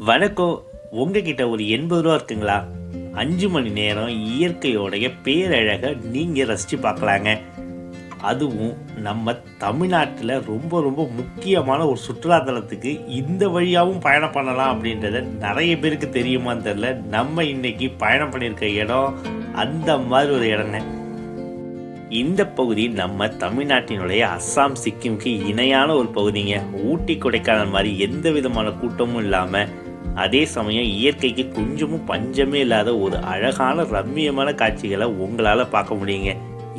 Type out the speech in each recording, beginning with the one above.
வணக்கம். உங்ககிட்ட ஒரு எண்பது ரூபா இருக்குங்களா? அஞ்சு மணி நேரம் இயற்கையோடைய பேரழகை நீங்கள் ரசித்து பார்க்கலாங்க. அதுவும் நம்ம தமிழ்நாட்டில் ரொம்ப ரொம்ப முக்கியமான ஒரு சுற்றுலாத்தலத்துக்கு இந்த வழியாகவும் பயணம் பண்ணலாம் அப்படின்றத நிறைய பேருக்கு தெரியுமான்னு தெரில நம்ம இன்னைக்கு பயணம் பண்ணியிருக்க இடம் அந்த மாதிரி ஒரு இடங்க. இந்த பகுதி நம்ம தமிழ்நாட்டினுடைய அஸ்ஸாம் சிக்கிம்க்கு இணையான ஒரு பகுதிங்க. ஊட்டி கொடைக்கானல் மாதிரி எந்த விதமான கூட்டமும் இல்லாமல் அதே சமயம் இயற்கைக்கு கொஞ்சமும் பஞ்சமே இல்லாத ஒரு அழகான ரம்மியமான காட்சிகளை உங்களால் பார்க்க முடியுங்க.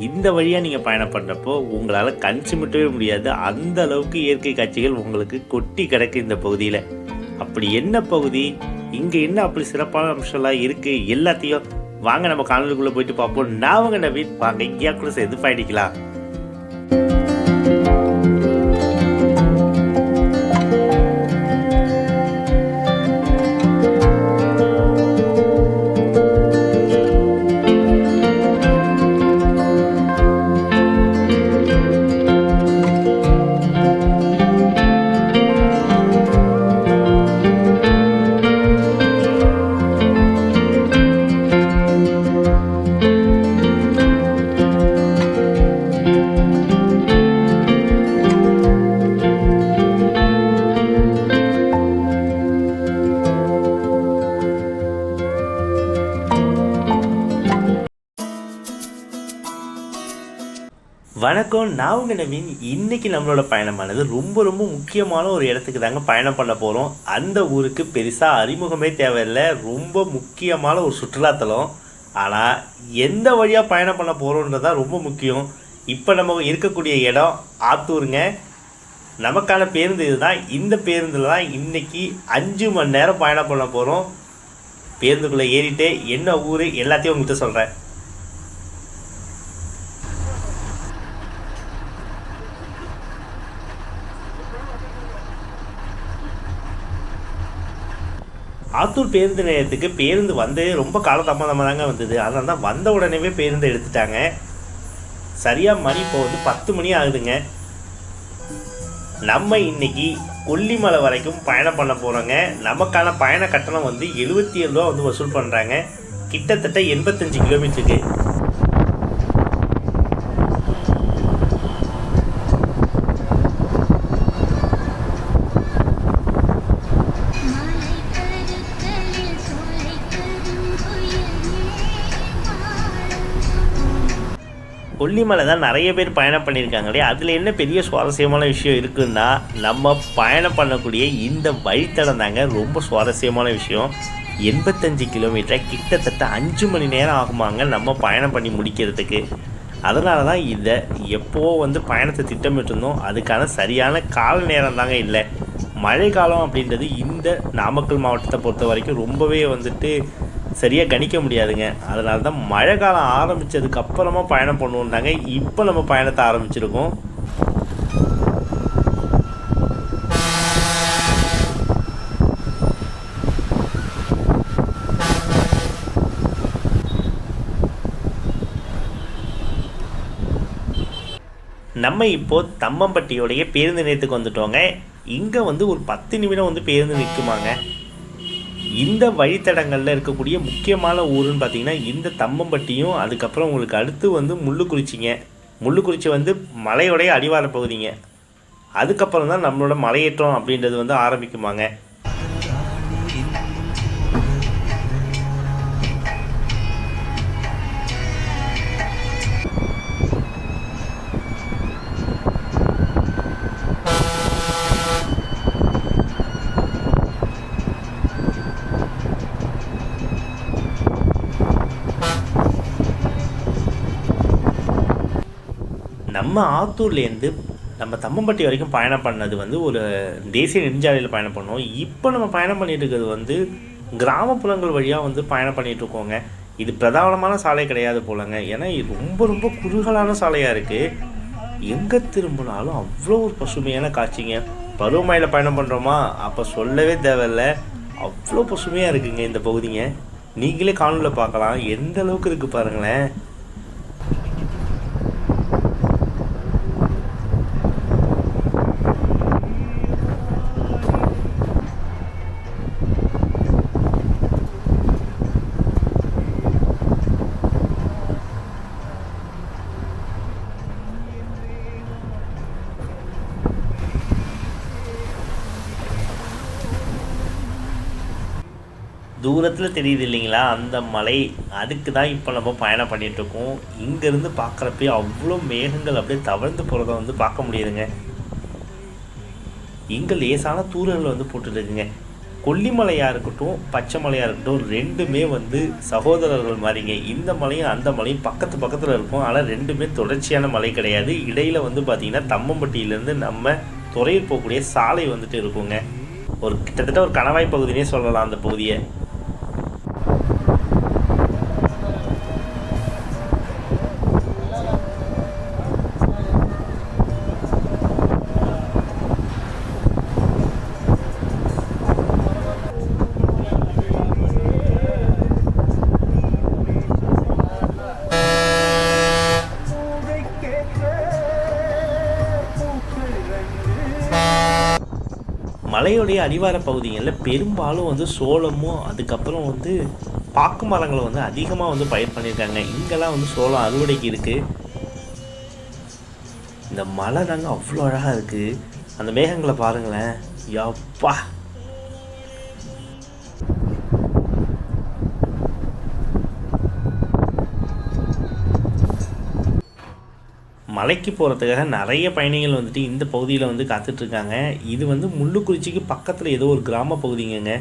இந்த வழியாக நீங்கள் பயணம் பண்ணுறப்போ உங்களால் கண் சிமிட்டவே முடியாது. அந்த அளவுக்கு இயற்கை காட்சிகள் உங்களுக்கு கொட்டி கிடக்கு இந்த பகுதியில். அப்படி என்ன பகுதி? இங்கே என்ன அப்படி சிறப்பான அம்சம்லாம் இருக்குது எல்லாத்தையும் வாங்க நம்ம காணொலிக்குள்ளே போயிட்டு பார்ப்போம். நான் உங்கள் நவீன். வாங்க இங்கேயா கூட சேர்ந்து பயணிக்கலாம். வணக்கம் நான் உங்கள் நவீன். இன்னைக்கு நம்மளோட பயணமானது ரொம்ப ரொம்ப முக்கியமான ஒரு இடத்துக்கு தாங்க பயணம் பண்ண போகிறோம் அந்த ஊருக்கு பெருசாக அறிமுகமே தேவையில்லை. ரொம்ப முக்கியமான ஒரு சுற்றுலாத்தலம். ஆனால் எந்த வழியாக பயணம் பண்ண போகிறோன்றது தான் ரொம்ப முக்கியம். இப்போ நம்ம இருக்கக்கூடிய இடம் ஆத்தூருங்க. நமக்கான பேருந்து இதுதான். இந்த பேருந்தில் தான் இன்றைக்கி அஞ்சு மணி நேரம் பயணம் பண்ண போகிறோம் பேருந்துக்குள்ளே ஏறிட்டு என்ன ஊர் எல்லாத்தையும் உங்கள்கிட்ட சொல்கிறேன் ஆத்தூர் பேருந்து நிலையத்துக்கு பேருந்து வந்து ரொம்ப காலதாமதமாக தாங்க வந்தது. அதனால தான் வந்த உடனேவே பேருந்து எடுத்துட்டாங்க. சரியாக மணி இப்போ வந்து பத்து மணி ஆகுதுங்க. நம்ம இன்னைக்கு கொல்லிமலை வரைக்கும் பயணம் பண்ண போகிறோங்க நமக்கான பயண கட்டணம் வந்து எழுபத்தி ஏழு ரூபா வந்து வசூல் பண்ணுறாங்க கிட்டத்தட்ட எண்பத்தஞ்சு கிலோமீட்டருக்கு கொல்லிமலை தான் நிறைய பேர் பயணம் பண்ணியிருக்காங்க இல்லையா? அதில் என்ன பெரிய சுவாரஸ்யமான விஷயம் இருக்குன்னா நம்ம பயணம் பண்ணக்கூடிய இந்த வழித்தடம் தாங்க ரொம்ப சுவாரஸ்யமான விஷயம். எண்பத்தஞ்சு கிலோமீட்டர் கிட்டத்தட்ட அஞ்சு மணி நேரம் ஆகுமாங்க நம்ம பயணம் பண்ணி முடிக்கிறதுக்கு. அதனால தான் இதை எப்போ வந்து பயணத்தை திட்டமிட்டிருந்தோம் அதுக்கான சரியான கால நேரம் தாங்க இல்லை. மழைக்காலம் அப்படின்றது இந்த நாமக்கல் மாவட்டத்தை பொறுத்த வரைக்கும் ரொம்பவே வந்துட்டு சரியாக கணிக்க முடியாதுங்க. அதனால தான் மழை காலம் ஆரம்பித்ததுக்கு அப்புறமா பயணம் பண்ணுவோம்னாங்க இப்போ நம்ம பயணத்தை ஆரம்பிச்சிருக்கோம். நம்ம இப்போ தம்மம்பட்டியோடைய பேருந்து நிலையத்துக்கு வந்துட்டோங்க. இங்கே வந்து ஒரு பத்து நிமிடம் வந்து பேருந்து நிற்குமாங்க. இந்த வழித்தடங்களில் இருக்கக்கூடிய முக்கியமான ஊருன்னு பார்த்தீங்கன்னா இந்த தம்மம்பட்டியும் அதுக்கப்புறம் உங்களுக்கு அடுத்து வந்து முள்ளுக்குறிச்சிங்க. முள்ளுக்குறிச்சி வந்து மலையோடைய அடிவார பகுதிங்க. அதுக்கப்புறம் தான் நம்மளோட மலையேற்றம் அப்படின்றது வந்து ஆரம்பிக்குமாங்க. நம்ம ஆத்தூர்லேருந்து நம்ம தம்மம்பட்டி வரைக்கும் பயணம் பண்ணது வந்து ஒரு தேசிய நெடுஞ்சாலையில் பயணம் பண்ணோம். இப்போ நம்ம பயணம் பண்ணிட்டு இருக்கிறது வந்து கிராமப்புறங்கள் வழியாக வந்து பயணம் பண்ணிட்டு இருக்கோங்க. இது பிரதானமான சாலை கிடையாது போலங்க. ஏன்னா இது ரொம்ப ரொம்ப குறுகலான சாலையாக இருக்குது எங்கே திரும்பினாலும் அவ்வளோ ஒரு பசுமையான காட்சிங்க. பருவமழையில் பயணம் பண்ணுறோமா அப்போ சொல்லவே தேவையில்ல. அவ்வளோ பசுமையாக இருக்குங்க இந்த பகுதிங்க. நீங்களே காணொலியில் பார்க்கலாம். எந்த அளவுக்கு இருக்குது பாருங்களேன். தெரியுது இல்லைங்களா அந்த மலை அதுக்கு தான் இப்போ நம்ம பயணம் பண்ணிகிட்ருக்கோம் இங்கேருந்து பார்க்குறப்பயே அவ்வளோ மேகங்கள் அப்படியே தவழ்ந்து போகிறத வந்து பார்க்க முடியுதுங்க. இங்கே லேசான தூரல் வந்து போட்டுருக்குங்க கொல்லிமலையாக இருக்கட்டும் பச்சை மலையாக இருக்கட்டும் ரெண்டுமே வந்து சகோதரர்கள் மாதிரிங்க. இந்த மலையும் அந்த மலையும் பக்கத்து பக்கத்தில் இருக்கும். ஆனால் ரெண்டுமே தொடர்ச்சியான மலை கிடையாது. இடையில் வந்து பார்த்திங்கன்னா தம்மம்பட்டியிலேருந்து நம்ம துறையில் போகக்கூடிய சாலை வந்துட்டு இருக்குங்க. ஒரு கிட்டத்தட்ட ஒரு கணவாய் பகுதினே சொல்லலாம் அந்த பகுதியை. மலையுடைய அடிவார பகுதிகளில் பெரும்பாலும் வந்து சோளமும் அதுக்கப்புறம் வந்து பாக்கு மரங்களை வந்து அதிகமாக வந்து பயிர் பண்ணியிருக்காங்க. இங்கெல்லாம் வந்து சோளம் அறுவடைக்கு இருக்குது இந்த மலை தாங்க அவ்வளோ அழகாக இருக்குது அந்த மேகங்களை பாருங்களேன். யப்பா! மலைக்கு போகிறதுக்காக நிறைய பயணிகள் வந்துட்டு இந்த பகுதியில் வந்து காத்துட்ருக்காங்க இது வந்து முள்ளுக்குறிச்சிக்கு பக்கத்தில் ஏதோ ஒரு கிராம பகுதிங்கங்க.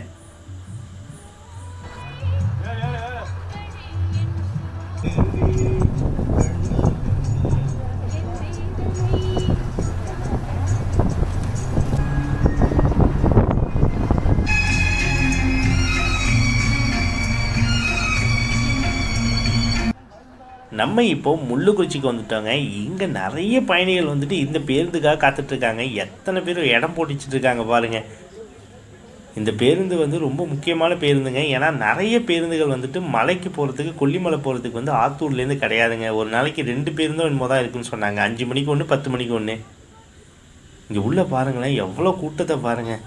நம்ம இப்போ முள்ளுக்குறிச்சிக்கு வந்துட்டோங்க. இங்கே நிறைய பயணிகள் வந்துட்டு இந்த பேருந்துக்காக காத்துட்ருக்காங்க. எத்தனை பேர் இடம் போட்டுச்சிட்டு இருக்காங்க பாருங்க. இந்த பேருந்து வந்து ரொம்ப முக்கியமான பேருந்துங்க. ஏன்னா நிறைய பேருந்துகள் வந்துட்டு மலைக்கு போகிறதுக்கு கொல்லிமலை போகிறதுக்கு வந்து ஆத்தூர்லேருந்து கிடையாதுங்க. ஒரு நாளைக்கு ரெண்டு பேருந்தும் என்னமோ தான் இருக்குன்னு சொன்னாங்க. அஞ்சு மணிக்கு ஒன்று பத்து மணிக்கு ஒன்று இங்கே உள்ள பாருங்களேன் எவ்வளோ கூட்டத்தை பாருங்கள்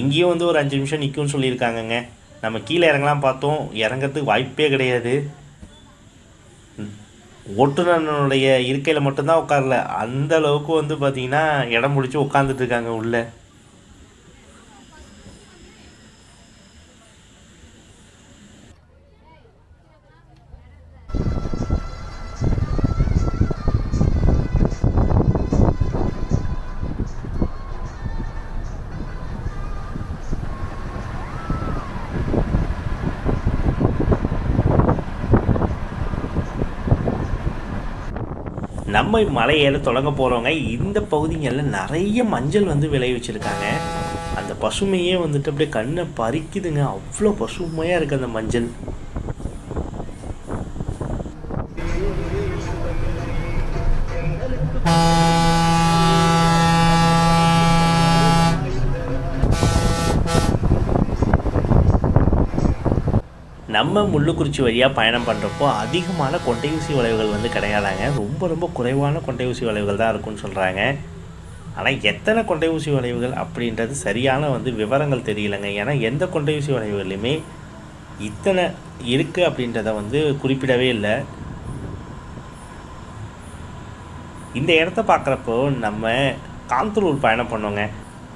இங்கேயும் வந்து ஒரு அஞ்சு நிமிஷம் நிற்கும்னு சொல்லியிருக்காங்கங்க. நம்ம கீழே இறங்கலாம் பார்த்தோம். இறங்கிறதுக்கு வாய்ப்பே கிடையாது. ஓட்டுநனுடைய இருக்கையில் மட்டும்தான் உட்காரல. அந்த அளவுக்கு வந்து பார்த்திங்கன்னா இடம் பிடிச்சி உட்காந்துட்டு இருக்காங்க நம்ம மலை ஏற தொடங்க போகிறவங்க இந்த பகுதிகளில் நிறைய மஞ்சள் வந்து விளைவிச்சிருக்காங்க அந்த பசுமையே வந்துட்டு அப்படியே கண்ணை பறிக்குதுங்க. அவ்வளோ பசுமையாக இருக்குது அந்த மஞ்சள். நம்ம முள்ளுக்குறிச்சி வழியாக பயணம் பண்ணுறப்போ அதிகமான கொண்டை ஊசி வளைவுகள் வந்து கிடையாதாங்க. ரொம்ப ரொம்ப குறைவான கொண்டை ஊசி வளைவுகள் தான் இருக்கும்னு சொல்கிறாங்க ஆனால் எத்தனை கொண்டை ஊசி வளைவுகள் அப்படின்றது சரியான வந்து விவரங்கள் தெரியலைங்க. ஏன்னா எந்த கொண்டை ஊசி வளைவுகளையுமே இத்தனை இருக்குது அப்படின்றத வந்து குறிப்பிடவே இல்லை. இந்த இடத்த பார்க்குறப்போ நம்ம காந்தலூர் பயணம் பண்ணோங்க.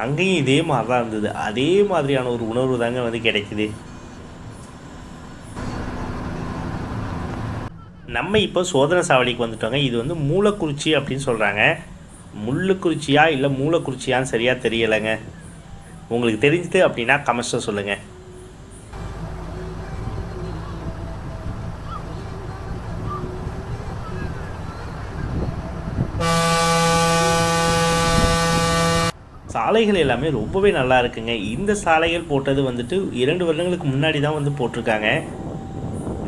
அங்கேயும் இதே மாதிரி தான் இருந்தது. அதே மாதிரியான ஒரு உணர்வு தாங்க வந்து கிடைக்குது. நம்ம இப்போ சோதனை சாவடிக்கு வந்துட்டோங்க. இது வந்து மூலக்குறிச்சி அப்படின்னு சொல்கிறாங்க முள்ளுக்குறிச்சியா இல்லை மூலக்குறிச்சியான்னு சரியாக தெரியலைங்க. உங்களுக்கு தெரிஞ்சது அப்படின்னா கமெண்ட்ஸில் சொல்லுங்கள் சாலைகள் எல்லாமே ரொம்பவே நல்லா இருக்குங்க. இந்த சாலைகள் போட்டது வந்துட்டு இரண்டு வருடங்களுக்கு முன்னாடி தான் வந்து போட்டிருக்காங்க.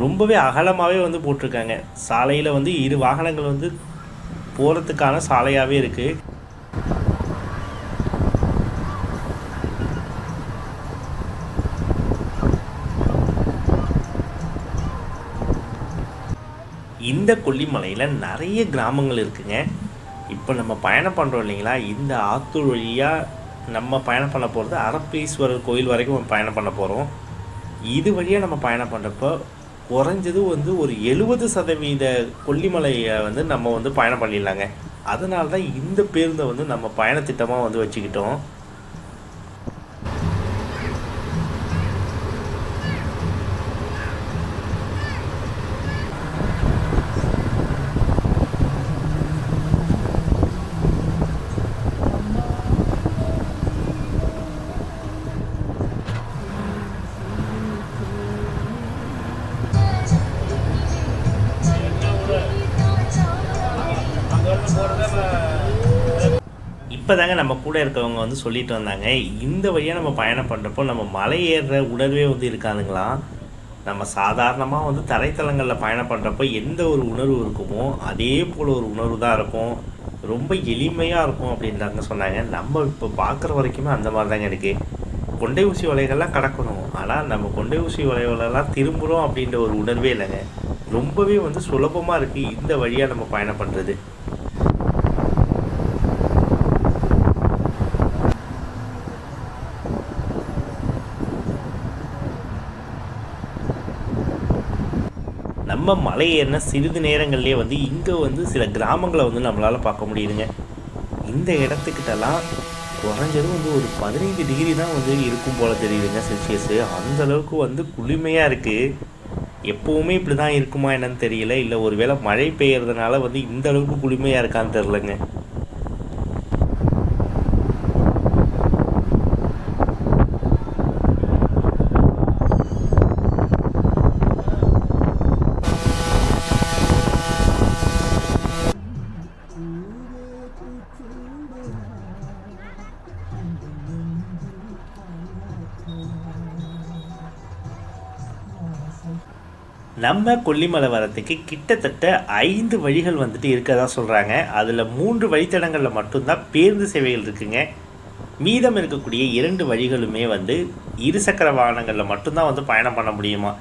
ரொம்பவே அகலமாகவே வந்து போட்டிருக்காங்க. சாலையில் வந்து இரு வாகனங்கள் வந்து போகிறதுக்கான சாலையாகவே இருக்குது இந்த கொல்லிமலையில் நிறைய கிராமங்கள் இருக்குங்க. இப்போ நம்ம பயணம் பண்ணுறோம் இல்லைங்களா? இந்த ஆத்தூர் வழியாக நம்ம பயணம் பண்ண போகிறது அரப்பீஸ்வரர் கோயில் வரைக்கும் நம்ம பயணம் பண்ண போகிறோம் இது வழியாக நம்ம பயணம் பண்ணுறப்போ குறைஞ்சது வந்து ஒரு எழுபது சதவீத கொல்லிமலையை வந்து நம்ம வந்து பயணம் பண்ணிடலாங்க. அதனால தான் இந்த பேருந்தை வந்து நம்ம பயணத்திட்டமாக வந்து வச்சுக்கிட்டோம். இப்போ தாங்க நம்ம கூட இருக்கவங்க வந்து சொல்லிட்டு வந்தாங்க இந்த வழியாக நம்ம பயணம் பண்ணுறப்போ நம்ம மலை ஏறுற உணர்வே வந்து இருக்காதுங்களாம் நம்ம சாதாரணமாக வந்து தரைத்தலங்களில் பயணம் பண்ணுறப்போ எந்த ஒரு உணர்வு இருக்குமோ அதே போல் ஒரு உணர்வு தான் இருக்கும். ரொம்ப எளிமையாக இருக்கும் அப்படின்றாங்க சொன்னாங்க. நம்ம இப்போ பார்க்குற வரைக்குமே அந்த மாதிரி தாங்க இருக்குது கொண்டை ஊசி வலைகள்லாம் கடக்கணும். ஆனால் நம்ம கொண்டை ஊசி வலைகளெல்லாம் திரும்புகிறோம் அப்படின்ற ஒரு உணர்வே இல்லைங்க. ரொம்பவே வந்து சுலபமாக இருக்குது இந்த வழியாக நம்ம பயணம் பண்ணுறது நம்ம மலை ஏறின சிறிது நேரங்கள்லேயே வந்து இங்கே வந்து சில கிராமங்களை வந்து நம்மளால் பார்க்க முடியுதுங்க. இந்த இடத்துக்கிட்டலாம் குறைஞ்சது வந்து ஒரு பதினைந்து டிகிரி தான் வந்து இருக்கும் போல் தெரியுதுங்க செல்சியஸு அந்த அளவுக்கு வந்து குளுமையாக இருக்குது எப்போவுமே இப்படி தான் இருக்குமா என்னன்னு தெரியல. இல்லை ஒருவேளை மழை பெய்யறதுனால வந்து இந்த அளவுக்கு குளுமையாக இருக்கான்னு தெரிலங்க நம்ம கொல்லிமலை வரத்துக்கு கிட்டத்தட்ட ஐந்து வழிகள் வந்துட்டு இருக்கதா சொல்கிறாங்க அதில் மூன்று வழித்தடங்களில் மட்டும்தான் பேருந்து சேவைகள் இருக்குங்க. மீதம் இருக்கக்கூடிய இரண்டு வழிகளுமே வந்து இருசக்கர வாகனங்களில் மட்டும்தான் வந்து பயணம் பண்ண முடியுமா?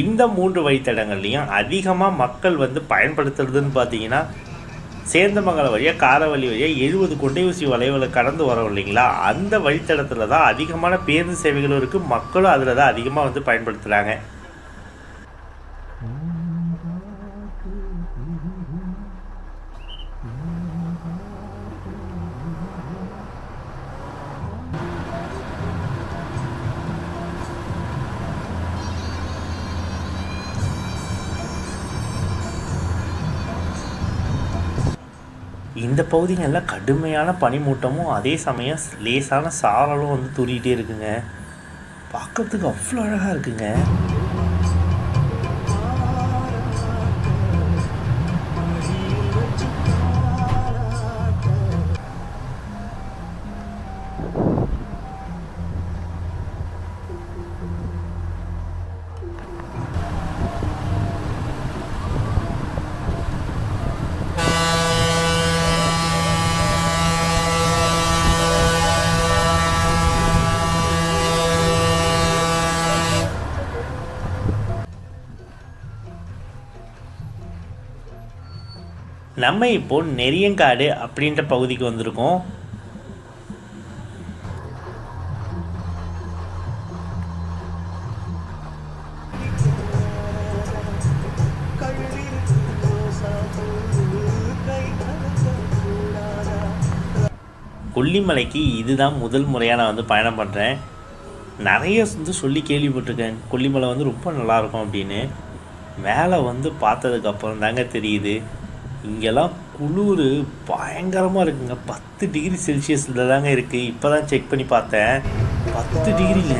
இந்த மூன்று வழித்தடங்கள்லையும் அதிகமாக மக்கள் வந்து பயன்படுத்துறதுன்னு பார்த்தீங்கன்னா சேந்தமங்கலம் வழியாக காரவழி வழியாக எழுபது கொண்டை ஊசி வளைவில் கடந்து வரோம் இல்லைங்களா? அந்த வழித்தடத்தில் தான் அதிகமான பேருந்து சேவைகளும் இருக்குது மக்களும் அதில் தான் அதிகமாக வந்து பயன்படுத்துகிறாங்க இந்த பகுதிகளில் கடுமையான பனிமூட்டமும் அதே சமயம் லேசான சாரலும் வந்து தூரிகிட்டே இருக்குங்க. பார்க்கறதுக்கு அவ்வளோ அழகாக இருக்குங்க. நம்ம இப்போ நெறியங்காடு அப்படின்ற பகுதிக்கு வந்திருக்கோம். கொல்லிமலைக்கு இதுதான் முதல் முறையாக நான் வந்து பயணம் பண்ணுறேன் நிறைய வந்து சொல்லி கேள்விப்பட்டிருக்கேன். கொல்லிமலை வந்து ரொம்ப நல்லாயிருக்கும் அப்படின்னு. மேலே வந்து பார்த்ததுக்கப்புறம் தாங்க தெரியுது. இங்கெல்லாம் குளிர் பயங்கரமாக இருக்குங்க. பத்து டிகிரி செல்சியஸில் தாங்க இருக்குது இப்போ தான் செக் பண்ணி பார்த்தேன். பத்து டிகிரிங்க.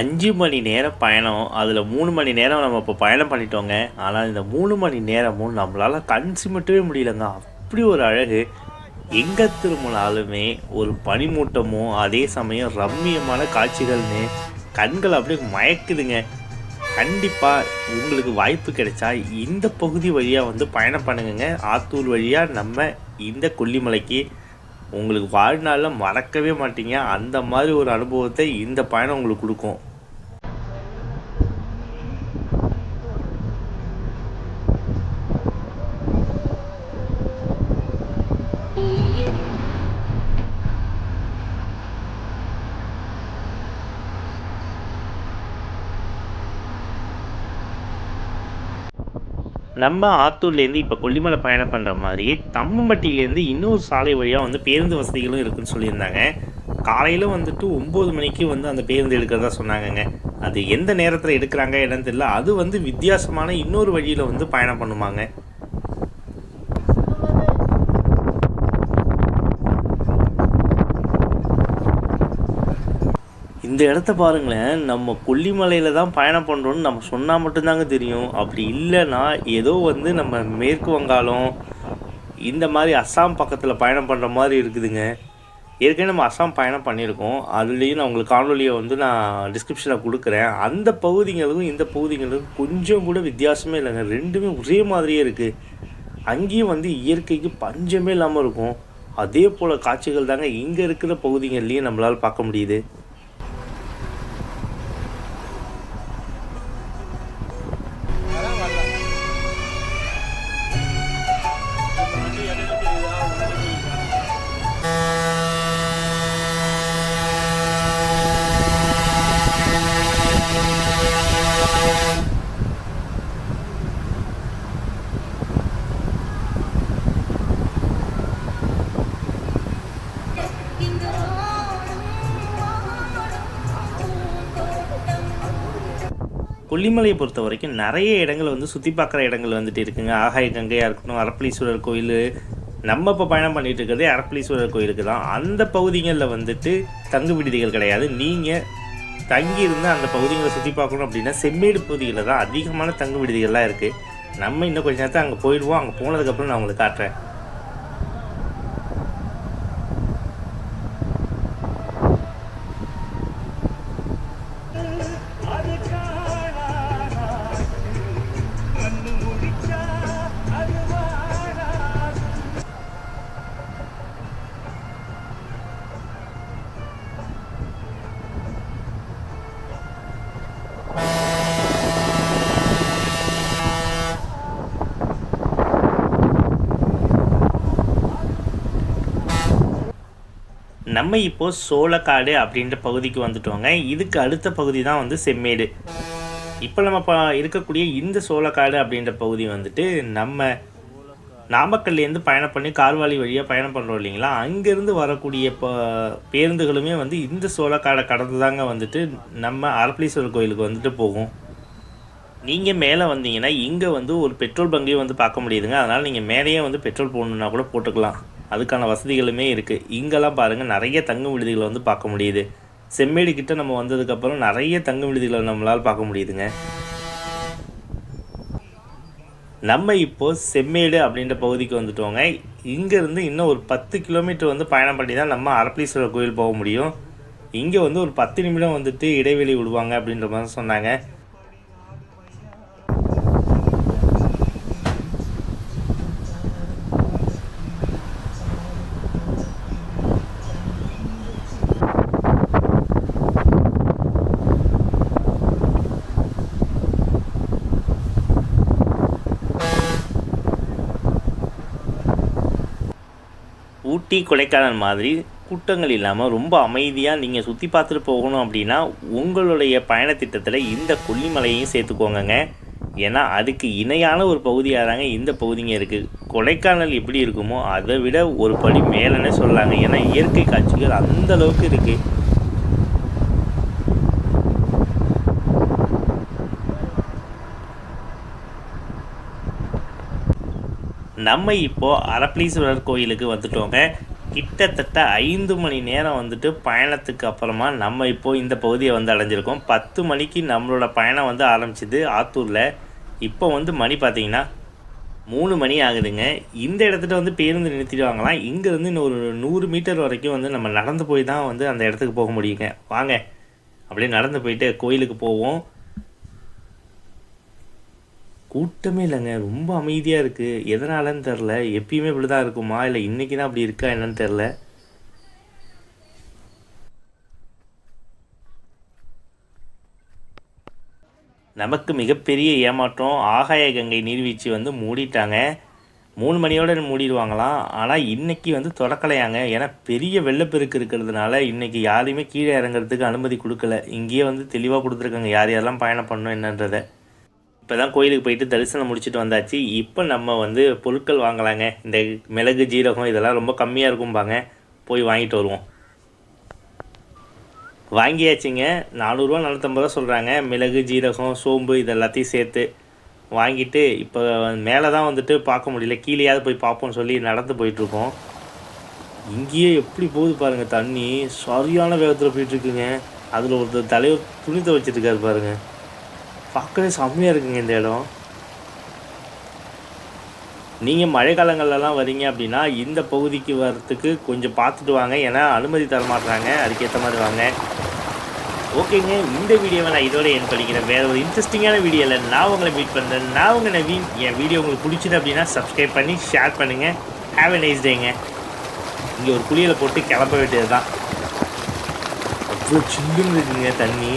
அஞ்சு மணி நேரம் பயணம் அதில் மூணு மணி நேரம் நம்ம இப்போ பயணம் பண்ணிட்டோங்க. ஆனால் இந்த மூணு மணி நேரமும் நம்மளால் கண் சிமிட்டவே முடியலங்க. அப்படி ஒரு அழகு. எங்கே திரும்பினாலுமே ஒரு பனிமூட்டமும் அதே சமயம் ரம்மியமான காட்சிகள்னு கண்கள் அப்படியே மயக்குதுங்க. கண்டிப்பாக உங்களுக்கு வாய்ப்பு கிடைச்சா இந்த பகுதி வழியாக வந்து பயணம் பண்ணுங்கங்க. ஆத்தூர் வழியாக நம்ம இந்த கொல்லிமலைக்கு உங்களுக்கு வாழ்நாளில் மறக்கவே மாட்டீங்க. அந்த மாதிரி ஒரு அனுபவத்தை இந்த பயணம் உங்களுக்கு கொடுக்கும். நம்ம ஆத்தூர்லேருந்து இப்போ கொல்லிமலை பயணம் பண்ணுற மாதிரி தம்மம்பட்டியிலேருந்து இன்னொரு சாலை வழியாக வந்து பேருந்து வசதிகளும் இருக்குன்னு சொல்லியிருந்தாங்க. காலையில் வந்துட்டு ஒம்பது மணிக்கு வந்து அந்த பேருந்து எடுக்கிறதா சொன்னாங்கங்க. அது எந்த நேரத்தில் எடுக்கிறாங்க என்னன்னு தெரியல. அது வந்து வித்தியாசமான இன்னொரு வழியில் வந்து பயணம் பண்ணுமாங்க. இந்த இடத்த பாருங்களேன். நம்ம கொல்லிமலையில் தான் பயணம் பண்ணுறோன்னு நம்ம சொன்னால் மட்டும்தாங்க தெரியும். அப்படி இல்லைன்னா ஏதோ வந்து நம்ம மேற்கு வங்காளம் இந்த மாதிரி அஸ்ஸாம் பக்கத்தில் பயணம் பண்ணுற மாதிரி இருக்குதுங்க. ஏற்கனவே நம்ம அஸ்ஸாம் பயணம் பண்ணியிருக்கோம். அதுலேயும் நான் உங்களுக்கு காணொலியை வந்து நான் டிஸ்கிரிப்ஷனில் கொடுக்குறேன். அந்த பகுதிகளுக்கும் இந்த பகுதிகளுக்கும் கொஞ்சம் கூட வித்தியாசமே இல்லைங்க. ரெண்டுமே ஒரே மாதிரியே இருக்குது அங்கேயும் வந்து இயற்கைக்கு பஞ்சமே இல்லாமல் இருக்கும். அதே போல் காட்சிகள் தாங்க இங்கே இருக்கிற பகுதிகள்லேயும் நம்மளால் பார்க்க முடியுது. கொல்லிமலையை பொறுத்த வரைக்கும் நிறைய இடங்கள் வந்து சுற்றி பார்க்குற இடங்கள் வந்துட்டு இருக்குங்க. ஆகாய கங்கையாக இருக்கட்டும் அரப்பளீஸ்வரர் கோயில். நம்ம இப்போ பயணம் பண்ணிகிட்டு இருக்கிறதே அரப்பளீஸ்வரர் கோயிலுக்கு தான். அந்த பகுதிகளில் வந்துட்டு தங்கு விடுதிகள் கிடையாது. நீங்கள் தங்கி இருந்து அந்த பகுதிகளை சுற்றி பார்க்கணும் அப்படின்னா செம்மேடு பகுதிகளில் தான் அதிகமான தங்கு விடுதிகள்லாம் இருக்குது நம்ம இன்னும் கொஞ்ச நேரத்தில் அங்கே போயிடுவோம். அங்கே போனதுக்கப்புறம் நான் உங்களுக்கு காட்டுறேன். நம்ம இப்போ சோளக்காடு அப்படின்ற பகுதிக்கு வந்துட்டோங்க. இதுக்கு அடுத்த பகுதி தான் வந்து செம்மேடு. இப்போ நம்ம பா இருக்கக்கூடிய இந்த சோளக்காடு அப்படின்ற பகுதி வந்துட்டு நம்ம நாமக்கல்லேருந்து பயணம் பண்ணி கால்வாலி வழியாக பயணம் பண்ணுறோம் இல்லைங்களா? அங்கேருந்து வரக்கூடிய இப்போ பேருந்துகளுமே வந்து இந்த சோளக்காடை கடந்து தாங்க வந்துட்டு நம்ம அரப்பளீஸ்வரர் கோயிலுக்கு வந்துட்டு போகும். நீங்கள் மேலே வந்தீங்கன்னா இங்கே வந்து ஒரு பெட்ரோல் பங்கையும் வந்து பார்க்க முடியுதுங்க. அதனால் நீங்கள் மேலேயே வந்து பெட்ரோல் போடணுன்னா கூட போட்டுக்கலாம். அதுக்கான வசதிகளுமே இருக்குது இங்கெல்லாம் பாருங்கள் நிறைய தங்கும் விடுதிகளை வந்து பார்க்க முடியுது. செம்மேடு கிட்ட நம்ம வந்ததுக்கப்புறம் நிறைய தங்கும் விடுதிகளை நம்மளால் பார்க்க முடியுதுங்க. நம்ம இப்போது செம்மேடு அப்படின்ற பகுதிக்கு வந்துட்டோங்க. இங்கேருந்து இன்னும் ஒரு பத்து கிலோமீட்டர் வந்து பயணம் பண்ணி தான் நம்ம அரப்பளீஸ்வரர் கோயில் போக முடியும். இங்கே வந்து ஒரு பத்து நிமிடம் வந்துட்டு இடைவெளி விடுவாங்க அப்படின்ற மாதிரி சொன்னாங்க. ஊட்டி கொடைக்கானல் மாதிரி கூட்டங்கள் இல்லாமல் ரொம்ப அமைதியாக நீங்கள் சுற்றி பார்த்துட்டு போகணும் அப்படின்னா உங்களுடைய பயணத்திட்டத்தில் இந்த கொல்லிமலையையும் சேர்த்துக்கோங்கங்க. ஏன்னா அதுக்கு இணையான ஒரு பகுதியாக தாங்க இந்த பகுதிங்க இருக்குது கொடைக்கானல் எப்படி இருக்குமோ அதை விட ஒரு படி மேலேன்னு சொல்லலாங்க ஏன்னா இயற்கை காட்சிகள் அந்தளவுக்கு இருக்குது நம்ம இப்போது அரப்ளீஸ்வரர் கோயிலுக்கு வந்துட்டோங்க. கிட்டத்தட்ட ஐந்து மணி நேரம் வந்துட்டு பயணத்துக்கு அப்புறமா நம்ம இப்போ இந்த பகுதியை வந்து அடைஞ்சிருக்கோம். பத்து மணிக்கு நம்மளோட பயணம் வந்து ஆரம்பிச்சது ஆத்தூரில். இப்போ வந்து மணி பார்த்தீங்கன்னா மூணு மணி ஆகுதுங்க. இந்த இடத்துல வந்து பேருந்து நிறுத்திடுவாங்களாம். இங்கேருந்து இன்னும் ஒரு நூறு மீட்டர் வரைக்கும் வந்து நம்ம நடந்து போய் தான் வந்து அந்த இடத்துக்கு போக முடியுங்க. வாங்க. அப்படியே நடந்து போயிட்டு கோயிலுக்கு போவோம். கூட்டமே இல்லைங்க. ரொம்ப அமைதியாக இருக்குது எதனாலன்னு தெரில எப்பயுமே இப்படி தான் இருக்குமா? இல்லை இன்றைக்கி தான் அப்படி இருக்கா என்னன்னு தெரில நமக்கு மிகப்பெரிய ஏமாற்றம். ஆகாய கங்கை நீர்வீழ்ச்சி வந்து மூடிட்டாங்க. மூணு மணியோட மூடிடுவாங்களாம் ஆனால் இன்றைக்கி வந்து தொடக்கலையாங்க. ஏன்னா பெரிய வெள்ளப்பெருக்கு இருக்கிறதுனால இன்றைக்கி யாரையுமே கீழே இறங்குறதுக்கு அனுமதி கொடுக்கல. இங்கேயே வந்து தெளிவாக கொடுத்துருக்காங்க. யார் யாரெல்லாம் பயணம் பண்ணணும் என்னன்றதை. இப்போ தான் கோயிலுக்கு போயிட்டு தரிசனம் முடிச்சுட்டு வந்தாச்சு. இப்போ நம்ம வந்து பொருட்கள் வாங்கலாங்க. இந்த மிளகு ஜீரகம் இதெல்லாம் ரொம்ப கம்மியாக இருக்கும்பாங்க. போய் வாங்கிட்டு வருவோம். வாங்கியாச்சுங்க. நானூறுரூவா நானூற்றம்பது ரூபா சொல்கிறாங்க மிளகு ஜீரகம் சோம்பு இது எல்லாத்தையும் சேர்த்து வாங்கிட்டு இப்போ மேலே தான் வந்துட்டு பார்க்க முடியல. கீழேயாவது போய் பார்ப்போம்னு சொல்லி நடந்து போயிட்டுருக்கோம் இங்கேயே எப்படி போகுது பாருங்கள் தண்ணி. சரியான வேகத்தில் போயிட்டுருக்குங்க அதில் ஒருத்தர் தலைவர் துணி துவைச்சிருக்காரு பாருங்கள் பார்க்கவே செம்மையாக இருக்குங்க இந்த இடம். நீங்கள் மழை காலங்கள்லலாம் வரீங்க அப்படின்னா இந்த பகுதிக்கு வர்றதுக்கு கொஞ்சம் பார்த்துட்டு வாங்க. ஏன்னா அனுமதி தரமாட்றாங்க அதுக்கேற்ற மாதிரி வாங்க. ஓகேங்க. இந்த வீடியோவை நான் இதோட என் பண்ணிக்கிறேன். வேறு ஒரு இன்ட்ரெஸ்டிங்கான வீடியோவில் நான் உங்களை மீட் பண்ணுறேன் நான் உங்கள் நவீன். என் வீடியோ உங்களுக்கு பிடிச்சது அப்படின்னா சப்ஸ்கிரைப் பண்ணி ஷேர் பண்ணுங்கள் ஹேவ் எ நைஸ் டேங்க இங்கே ஒரு குளியலை போட்டு கிளம்ப வேண்டியது தான் அவ்வளோ சில்லுன்னு இருக்குங்க தண்ணி.